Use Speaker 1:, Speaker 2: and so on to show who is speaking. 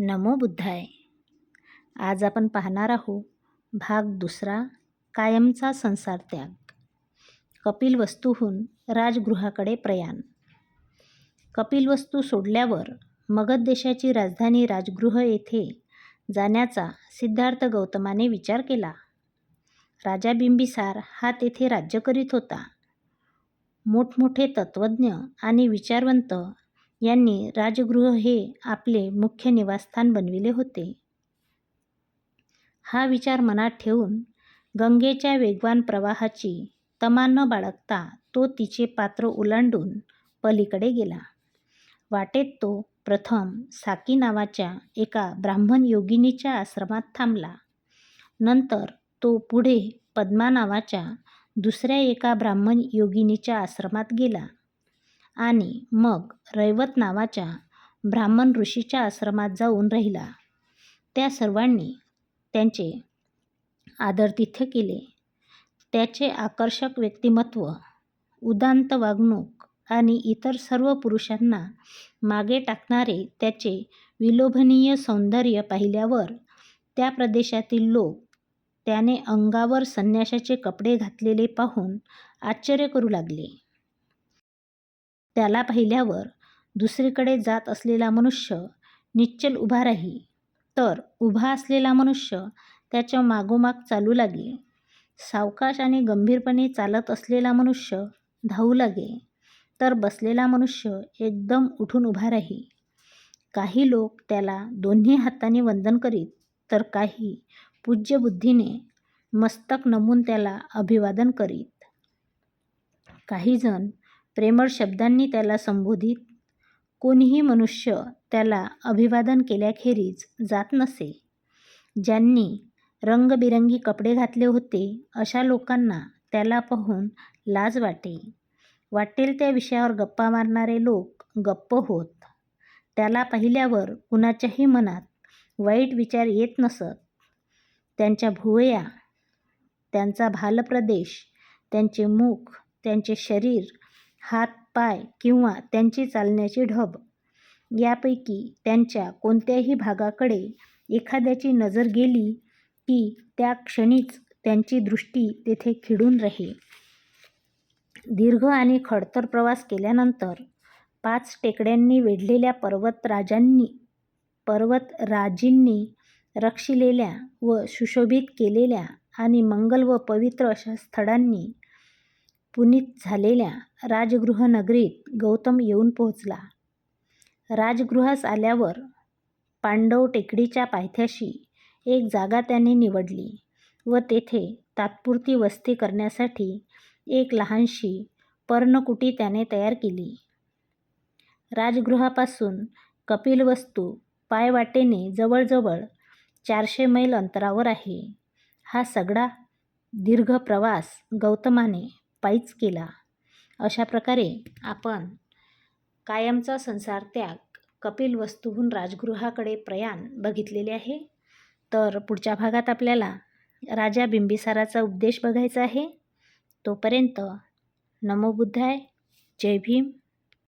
Speaker 1: नमो बुद्धाय. आज आपण पाहणार आहोत भाग दुसरा कायमचा संसार त्याग. कपिलवस्तूहून राजगृहाकडे प्रयाण. कपिलवस्तू सोडल्यावर मगध देशाची राजधानी राजगृह येथे जाण्याचा सिद्धार्थ गौतमाने विचार केला. राजा बिंबिसार हा तेथे राज्य करीत होता. मोठमोठे तत्त्वज्ञ आणि विचारवंत यांनी राजगृह हे आपले मुख्य निवासस्थान बनविले होते. हा विचार मनात ठेवून गंगेच्या वेगवान प्रवाहाची तमा न बाळगता तो तिचे पात्र ओलांडून पलीकडे गेला. वाटेत तो प्रथम साकी नावाच्या एका ब्राह्मण योगिनीच्या आश्रमात थांबला. नंतर तो पुढे पद्मा नावाच्या दुसऱ्या एका ब्राह्मण योगिनीच्या आश्रमात गेला. आणि मग रैवत नावाच्या ब्राह्मण ऋषीच्या आश्रमात जाऊन राहिला. त्या सर्वांनी त्यांचे आदरतिथ्य केले. त्याचे आकर्षक व्यक्तिमत्व उदांत वागणूक आणि इतर सर्व पुरुषांना मागे टाकणारे त्याचे विलोभनीय सौंदर्य पाहिल्यावर त्या प्रदेशातील लोक त्याने अंगावर संन्याशाचे कपडे घातलेले पाहून आश्चर्य करू लागले. त्याला पाहिल्यावर दुसरीकडे जात असलेला मनुष्य निश्चल उभा राही. तर उभा असलेला मनुष्य त्याच्या मागोमाग चालू लागे. सावकाश आणि गंभीरपणे चालत असलेला मनुष्य धावू लागे. तर बसलेला मनुष्य एकदम उठून उभा राही. काही लोक त्याला दोन्ही हातांनी वंदन करीत तर काही पूज्य बुद्धीने मस्तक नमून त्याला अभिवादन करीत. काहीजण प्रेमळ शब्दांनी त्याला संबोधित. कोणीही मनुष्य त्याला अभिवादन केल्याखेरीज जात नसे. ज्यांनी रंगबिरंगी कपडे घातले होते अशा लोकांना त्याला पाहून लाज वाटे. वाटेल त्या विषयावर गप्पा मारणारे लोक गप्प होत. त्याला पाहिल्यावर कुणाच्याही मनात वाईट विचार येत नसत. त्यांच्या भुवया त्यांचा भालप्रदेश त्यांचे मुख त्यांचे शरीर हात पाय किंवा त्यांची चालण्याची ढब. यापैकी त्यांच्या कोणत्याही भागाकडे एखाद्याची नजर गेली की त्या क्षणीच त्यांची दृष्टी तेथे खिडून राहे. दीर्घ आणि खडतर प्रवास केल्यानंतर पाच टेकड्यांनी वेढलेल्या पर्वतराजांनी पर्वतराजींनी रक्षिलेल्या व सुशोभित केलेल्या आणि मंगल व पवित्र अशा स्थळांनी पुनीत झालेल्या राजगृहनगरीत गौतम येऊन पोहोचला. राजगृहास आल्यावर पांडव टेकडीच्या पायथ्याशी एक जागा त्याने निवडली व तेथे तात्पुरती वस्ती करण्यासाठी एक लहानशी पर्णकुटी त्याने तयार केली. राजगृहापासून कपिलवस्तू पायवाटेने जवळजवळ चारशे मैल अंतरावर आहे. हा सगळा दीर्घ प्रवास गौतमाने पायीच केला. अशा प्रकारे आपण कायमचा संसार त्याग कपिल वस्तूहून राजगृहाकडे प्रयाण बघितलेले आहे. तर पुढच्या भागात आपल्याला राजा बिंबिसाराचा उपदेश बघायचा आहे. तोपर्यंत नमो बुद्धाय. जय भीम.